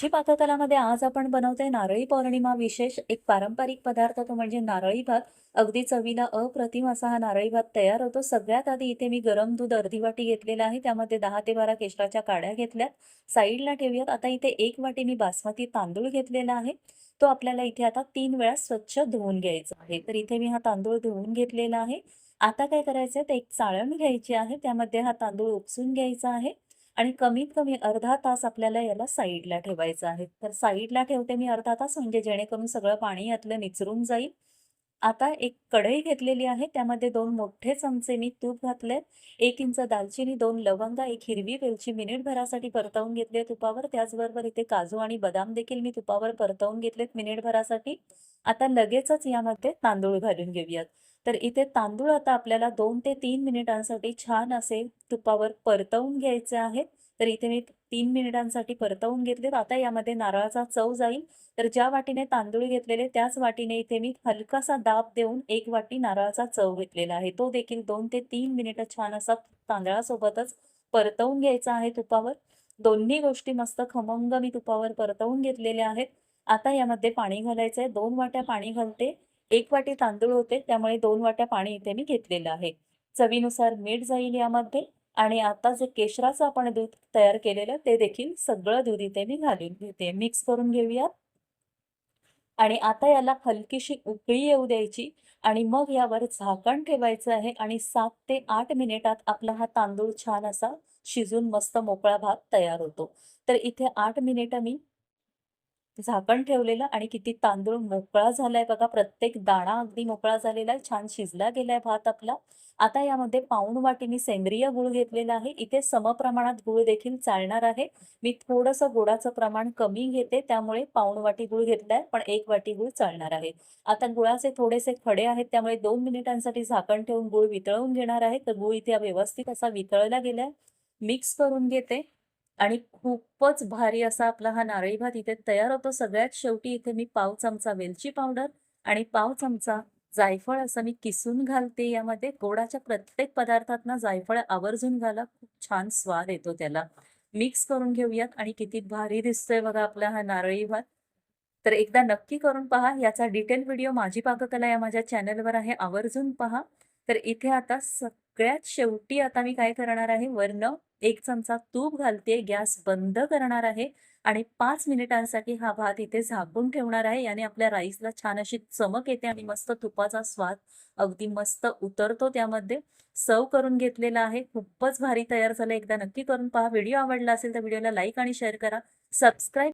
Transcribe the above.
मच्छी पाककलामध्ये आज आपण बनवतोय नारळी पौर्णिमा विशेष एक पारंपरिक पदार्थ तो म्हणजे नारळी भात. अगदी चवीला अप्रतिम असा हा नारळी भात तयार होतो. सगळ्यात आधी इथे मी गरम दूध अर्धी वाटी घेतलेलं आहे. त्यामध्ये दहा ते बारा केशराच्या काड्या घेतल्यात. साईडला ठेवूयात. आता इथे एक वाटी मी बासमती तांदूळ घेतलेला आहे. तो आपल्याला इथे आता तीन वेळा स्वच्छ धुवून घ्यायचा आहे. तर इथे मी हा तांदूळ धुवून घेतलेला आहे. आता काय करायचं तर एक चाळण घ्यायची आहे. त्यामध्ये हा तांदूळ उपसून घ्यायचा आहे. आणि कमीत कमी अर्धा तास आपल्याला याला साईडला ठेवायचं आहे. तर साईडला ठेवते मी अर्धा तास म्हणजे जेणेकरून सगळं पाणी यातलं निचरून जाईल. आता एक कढई घेतलेली आहे त्यामध्ये दोन मोठे चमचे मी तूप घातले एक इंच दालचिनी दोन लवंगा एक हिरवी वेलची मिनिटभरासाठी परतवून घेतली तुपावर. त्याचबरोबर इथे काजू आणि बदाम देखील मी तुपावर परतवून घेतलेत मिनिटभरासाठी. आता लगेचच यामध्ये तांदूळ घालून घेऊयात. तर इथे तांदूळ आता आपल्याला दोन ते तीन मिनिटांसाठी छान असे तुपावर परतवून घ्यायचे आहेत. तर इथे मी तीन मिनिटांसाठी परतवून घेतले आता यामध्ये नारळाचा चव जाईल. तर ज्या वाटीने तांदूळ घेतलेले त्याच वाटीने इथे मी हलकासा दाब देऊन एक वाटी नारळाचा चव घेतलेला आहे. तो देखील दोन ते तीन मिनिटं छान असा तांदळासोबतच परतवून घ्यायचा आहे तुपावर. दोन्ही गोष्टी मस्त खमंग मी तुपावर परतवून घेतलेल्या आहेत. आता यामध्ये पाणी घालायचं आहे दोन वाट्या पाणी घालते. एक वाटी तांदूळ होते त्यामुळे दोन वाट्या पाणी इथे मी घेतलेलं आहे. चवीनुसार मीठ जाईल यामध्ये आणि आता जे केशराचं आपण दूध तयार केलेलं ते देखील सगळं दूध इथे मी घालून घेते. मिक्स करून घेऊयात. आणि आता याला हलकीशी उकळी येऊ द्यायची आणि मग यावर झाकण ठेवायचं आहे आणि सात ते आठ मिनिटात आपला हा तांदूळ छान असा शिजून मस्त मोकळा भात तयार होतो. तर इथे आठ मिनिटं मी झाकण ठेवलेलं आणि किती तांदूळ मोकळा झालाय बघा. प्रत्येक दाणा अगदी मोकळा झालेला आहे. छान शिजला गेलाय भात आपला. आता यामध्ये पाऊण वाटीने सेंद्रिय गुळ घेतलेला आहे. इथे समप्रमाणात गुळ देखील चालणार आहे. मी थोडंसं गुळाचं प्रमाण कमी घेते त्यामुळे पाऊण वाटी गुळ घेतलाय पण एक वाटी गुळ चालणार आहे. आता गुळाचे थोडेसे खडे आहेत त्यामुळे दोन मिनिटांसाठी झाकण ठेवून गुळ वितळवून घेणार आहे. तर गुळ इथे व्यवस्थित असा वितळला गेलाय. मिक्स करून घेते. आणि खूपच भारी असा आपला हा नारळी भात इथे तयार होतो. सगळ्यात शेवटी इथे मी पाव चमचा वेलची पावडर आणि पाव चमचा जायफळ असं मी किसून घालते यामध्ये. गोडाच्या प्रत्येक पदार्थात ना जायफळ आवर्जून घाला. खूप छान स्वाद येतो त्याला. मिक्स करून घेऊयात आणि किती भारी दिसतोय बघा आपला हा नारळी भात. तर एकदा नक्की करून पहा. याचा डिटेल व्हिडिओ माझी पाककला या माझ्या चॅनलवर आहे. आवर्जून पहा. तर इथे आता सगळ्यात शेवटी आता मी काय करणार आहे? वरनं एक चमचा तूप घालते गॅस बंद करणार आहे आणि पाच मिनिटांसाठी हा भात इथे झाकून ठेवणार आहे. याने आपल्या राईसला छान अशी चमक येते आणि मस्त तुपाचा स्वाद अगदी मस्त उतरतो त्यामध्ये. सर्व करून घेतलेला आहे. खूपच भारी तयार झालं. एकदा नक्की करून पहा. व्हिडिओ आवडला असेल तर व्हिडिओला लाईक आणि शेअर करा. सबस्क्राईब